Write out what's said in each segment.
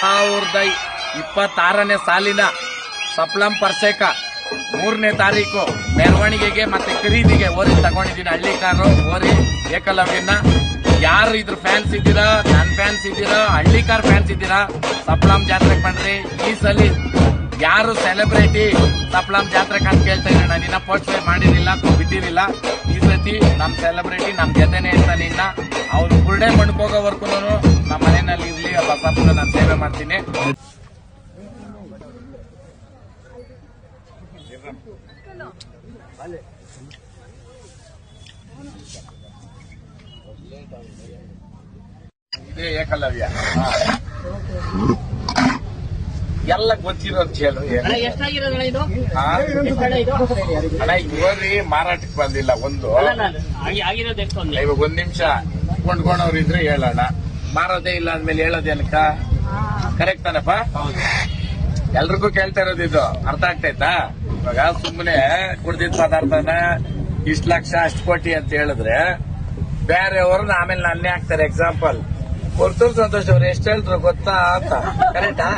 ಸಾವಿರದ ಇಪ್ಪತ್ತಾರನೇ ಸಾಲಿನ ಸಪ್ಲಂ ಪರ್ಸೇಕ ಮೂರನೇ ತಾರೀಕು ಮೆರವಣಿಗೆಗೆ ಮತ್ತೆ ಖರೀದಿಗೆ ಓರಿ ತಗೊಂಡಿದ್ದೀನಿ ಹಳ್ಳಿ ಕಾರು, ಓರಿ ಏಕಲವ್ಯನ. ಯಾರು ಇದ್ರ ಫ್ಯಾನ್ಸ್ ಇದ್ದೀರಾ? ನನ್ನ ಫ್ಯಾನ್ಸ್ ಇದ್ದೀರಾ? ಹಳ್ಳಿ ಕಾರ್ ಫ್ಯಾನ್ಸ್ ಇದ್ದೀರಾ? ಸಪ್ಲಂ ಜಾತ್ರೆ ಬನ್ರಿ. ಈ ಸಲ ಯಾರು ಸೆಲೆಬ್ರಿಟಿ ಸಪ್ಲಂ ಜಾತ್ರೆ ಅಂತ ಕೇಳ್ತಾ ಇದ್ದೀನಿ. ನಾನು ಇನ್ನ ಪೋಸ್ಟ್ ಮಾಡಿರಲಿಲ್ಲ ಬಿಟ್ಟಿರಲಿಲ್ಲ. ಈ ಸತಿ ನಮ್ಮ ಸೆಲೆಬ್ರಿಟಿ ನಮ್ಮ ಜೊತೆನೆ ಇರ್ತಾನೆ ಇನ್ನ ಅವ್ರು ಬುರ್ಡೆ ಮನೆಯಲ್ಲಿ ಬಸಪ್ಪನ ನಾನು ಸೇವೆ ಮಾಡ್ತೀನಿ. ಇದೇ ಏಕಲವ್ಯ. ಎಲ್ಲ ಗೊತ್ತಿರೋದು ಅಂತ ಅಣ್ಣ ಇವಾಗ ಮಾರಾಟಕ್ಕೆ ಬಂದಿಲ್ಲ ಒಂದು. ಇವಾಗ ಒಂದ್ ನಿಮಿಷ ಕೊಂಡ್ಕೊಂಡವ್ರಿದ್ರೆ ಹೇಳೋಣ ಮಾರೋದೇ ಇಲ್ಲ ಅಂದ್ಮೇಲೆ ಹೇಳೋದೇನಕ್ಕ ಕರೆಕ್ಟ್ ತಾನಪ್ಪ? ಎಲ್ರಿಗೂ ಕೇಳ್ತಾ ಇರೋದು ಇದು. ಅರ್ಥ ಆಗ್ತೈತಾ ಇವಾಗ ಸುಮ್ಮನೆ ಕುಡ್ದಿದ್ ಪದಾರ್ಥನ ಇಷ್ಟು ಲಕ್ಷ ಅಷ್ಟು ಕೋಟಿ ಅಂತ ಹೇಳಿದ್ರೆ ಬೇರೆಯವ್ರನ್ನ ಆಮೇಲೆ ನನ್ನೇ ಹಾಕ್ತಾರೆ ಎಕ್ಸಾಂಪಲ್ ಕೊರ್ತೂರ್ ಸಂತೋಷ್ ಅವ್ರು ಎಷ್ಟು ಹೇಳಿದ್ರು ಗೊತ್ತಾ ಅಂತ. ಕರೆಕ್ಟಾ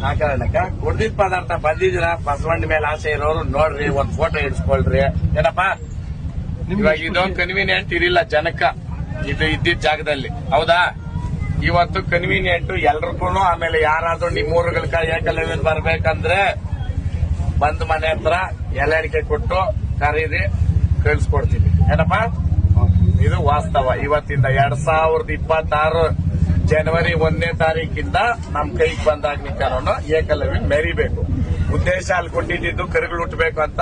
ಆ? ಕಾರಣಕ್ಕ ಕುಡ್ದಿದ್ ಪದಾರ್ಥ ಬಂದಿದ್ರ ಬಸವಣ್ಣ ಮೇಲೆ ಆಸೆ ಇರೋರು ನೋಡ್ರಿ ಒಂದ್ ಫೋಟೋ ಇಡ್ಸ್ಕೊಳ್ರಿ ಏನಪ್ಪ? ಇವಾಗ ಇದೊಂದು ಕನ್ವೀನಿಯಂಟ್ ಇರಿಲ್ಲ ಜನಕ್ಕ. ಇದು ಇದ್ದಿದ್ದ ಜಾಗದಲ್ಲಿ. ಹೌದಾ? ಇವತ್ತು ಕನ್ವೀನಿಯಂಟ್ ಎಲ್ರಿಗೂ ಆಮೇಲೆ ಯಾರಾದ್ರೂ ನಿಮ್ಮೂರುಗಳ ಏಕಲವ್ಯನ್ ಬರ್ಬೇಕಂದ್ರೆ ಬಂದ್ ಮನೆ ಹತ್ರ ಎಲೆಡಿಕೆ ಕೊಟ್ಟು ಕರೀರಿ ಕಳ್ಸಿಕೊಡ್ತೀವಿ. ಏನಪ್ಪ? ಇದು ವಾಸ್ತವ. ಇವತ್ತಿಂದ ಎರಡ್ ಸಾವಿರದ ಇಪ್ಪತ್ತಾರು ಜನವರಿ ಒಂದನೇ ತಾರೀಕಿಂದ ನಮ್ ಕೈಗೆ ಬಂದಾಗ ನಿಂತಾನು ಏಕಲವ್ಯ ಮೆರಿಬೇಕು. ಉದ್ದೇಶ ಅಲ್ಲಿ ಕೊಟ್ಟಿದ್ದು ಕರುಗಳು ಹುಟ್ಟಬೇಕು ಅಂತ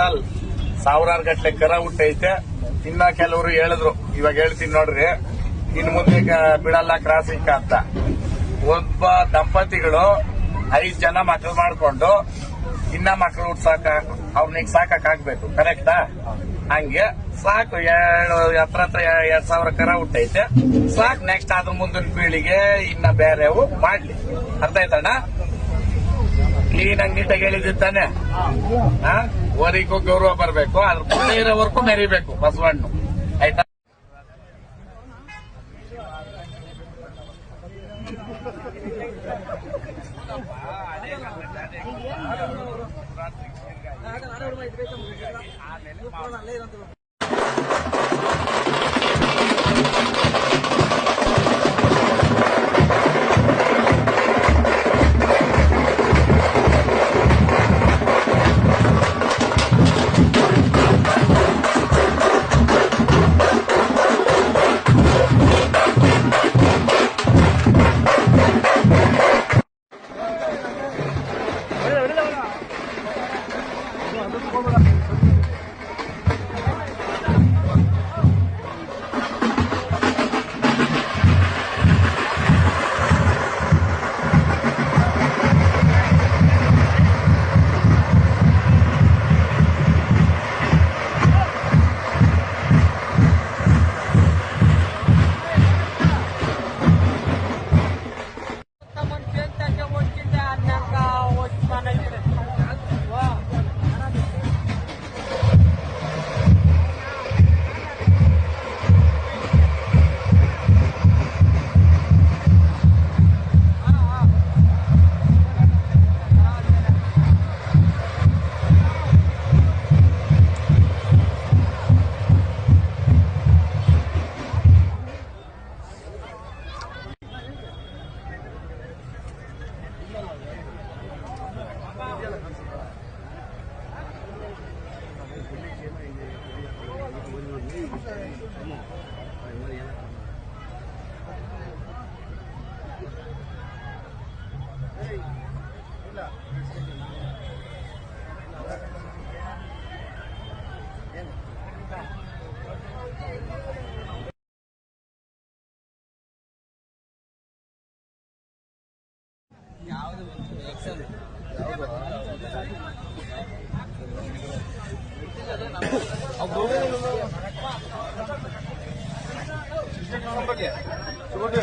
ಸಾವಿರಾರು ಗಟ್ಟಲೆ ಕರ ಹುಟ್ಟೈತೆ. ಇನ್ನ ಕೆಲವರು ಹೇಳಿದ್ರು, ಇವಾಗ ಹೇಳ್ತೀನಿ ನೋಡ್ರಿ. ಇನ್ ಮುಂದೆ ಬಿಡಲ್ಲ ಕ್ರಾಸಿಂಗ್ ಅಂತ. ಒಬ್ಬ ದಂಪತಿಗಳು ಐದ್ ಜನ ಮಕ್ಕಳು ಮಾಡ್ಕೊಂಡು ಇನ್ನ ಮಕ್ಕಳು ಹುಟ್ಸಾಕ ಅವ್ನಿಗೆ ಆಗ್ಬೇಕು ಕರೆಕ್ಟಾ ಹಂಗೆ ಸಾಕು, ಎರಡು, ಹತ್ರ ಹತ್ರ ಎರಡ್ ಸಾವಿರ ಕರ ಹುಟ್ಟೈತೆ ಸಾಕು ನೆಕ್ಸ್ಟ್ ಅದ್ರ ಮುಂದಿನ ಪೀಳಿಗೆ ಇನ್ನ ಬೇರೆವು ಮಾಡ್ಲಿ. ಅರ್ಥ ಆಯ್ತಣ್ಣ? ಕ್ಲೀನ್ ನೀಟಾಗಿ ಹೇಳಿದ್ದೆ ತಾನೆ ಓರಿಗೂ ಗೌರವ ಬರಬೇಕು ಅದ್ರ ಮುಂದೆ ಇರೋವರೆಗೂ ಮೆರಿಬೇಕು ಬಸವಣ್ಣು. ಆಯ್ತಾ? ಆಮೇಲೆ ಅವ್ರು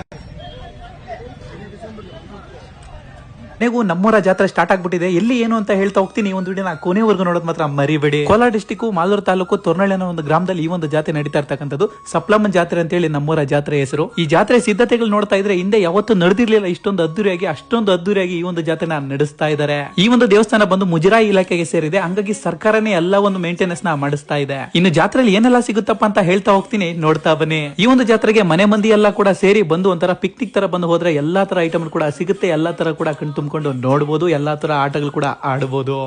ನೀವು ನಮ್ಮೂರ ಜಾತ್ರೆ ಸ್ಟಾರ್ಟ್ ಆಗ್ಬಿಟ್ಟಿದೆ. ಎಲ್ಲಿ ಏನು ಅಂತ ಹೇಳ್ತಾ ಹೋಗ್ತೀನಿ. ಈ ಒಂದು ಕೊನೆ ಕೊನೆವರೆಗೂ ನೋಡೋದು ಮಾತ್ರ ಮರಿಬೇಡಿ. ಕೋಲಾರ ಡಿಸ್ಟಿಕ್ ಮಾಲೂರು ತಾಲೂಕು ತೊರ್ನಳ್ಳಿ ಅನ್ನೋ ಒಂದು ಗ್ರಾಮದಲ್ಲಿ ಈ ಒಂದು ಜಾತ್ರೆ ನಡೀತಾ ಇರ್ತಕ್ಕಂಥದ್ದು. ಸಪ್ಲಮ್ಮನ್ ಜಾತ್ರೆ ಅಂತ ಹೇಳಿ ನಮ್ಮೂರ ಜಾತ್ರೆ ಹೆಸರು. ಈ ಜಾತ್ರೆ ಸಿದ್ಧತೆಗಳು ನೋಡ್ತಾ ಇದ್ರೆ ಹಿಂದೆ ಯಾವತ್ತೂ ನಡೆದಿರ್ಲಿಲ್ಲ. ಇಷ್ಟೊಂದು ಅದ್ದೂರಿಯಾಗಿ, ಅಷ್ಟೊಂದು ಅದ್ದೂರಿಯಾಗಿ ಈ ಒಂದು ಜಾತ್ರೆ ನಡೆಸ್ತಾ ಇದ್ದಾರೆ. ಈ ಒಂದು ದೇವಸ್ಥಾನ ಬಂದು ಮುಜರಾಯಿ ಇಲಾಖೆಗೆ ಸೇರಿದೆ. ಹಂಗಾಗಿ ಸರ್ಕಾರನೇ ಎಲ್ಲ ಒಂದು ಮೇಂಟೆನೆನ್ಸ್ನ ಮಾಡಿಸ್ತಾ ಇದೆ. ಇನ್ನು ಜಾತ್ರೆಯಲ್ಲಿ ಏನೆಲ್ಲ ಸಿಗುತ್ತಪ್ಪ ಅಂತ ಹೇಳ್ತಾ ಹೋಗ್ತೀನಿ. ನೋಡ್ತಾ ಬನ್ನಿ. ಈ ಒಂದು ಜಾತ್ರೆಗೆ ಮನೆ ಮಂದಿ ಎಲ್ಲ ಕೂಡ ಸೇರಿ ಬಂದು ಒಂಥರ ಪಿಕ್ನಿಕ್ ತರ ಬಂದು ಹೋದ್ರೆ ಎಲ್ಲಾ ತರ ಐಟಮ್ ಕೂಡ ಸಿಗುತ್ತೆ. ಎಲ್ಲಾ ತರ ಕೂಡ ಕಣ್ ತುಂಬಿಕೊಂಡು ನೋಡ್ಬೋದು ಎಲ್ಲಾ ತರ ಆಟಗಳು ಕೂಡ ಆಡ್ಬೋದು.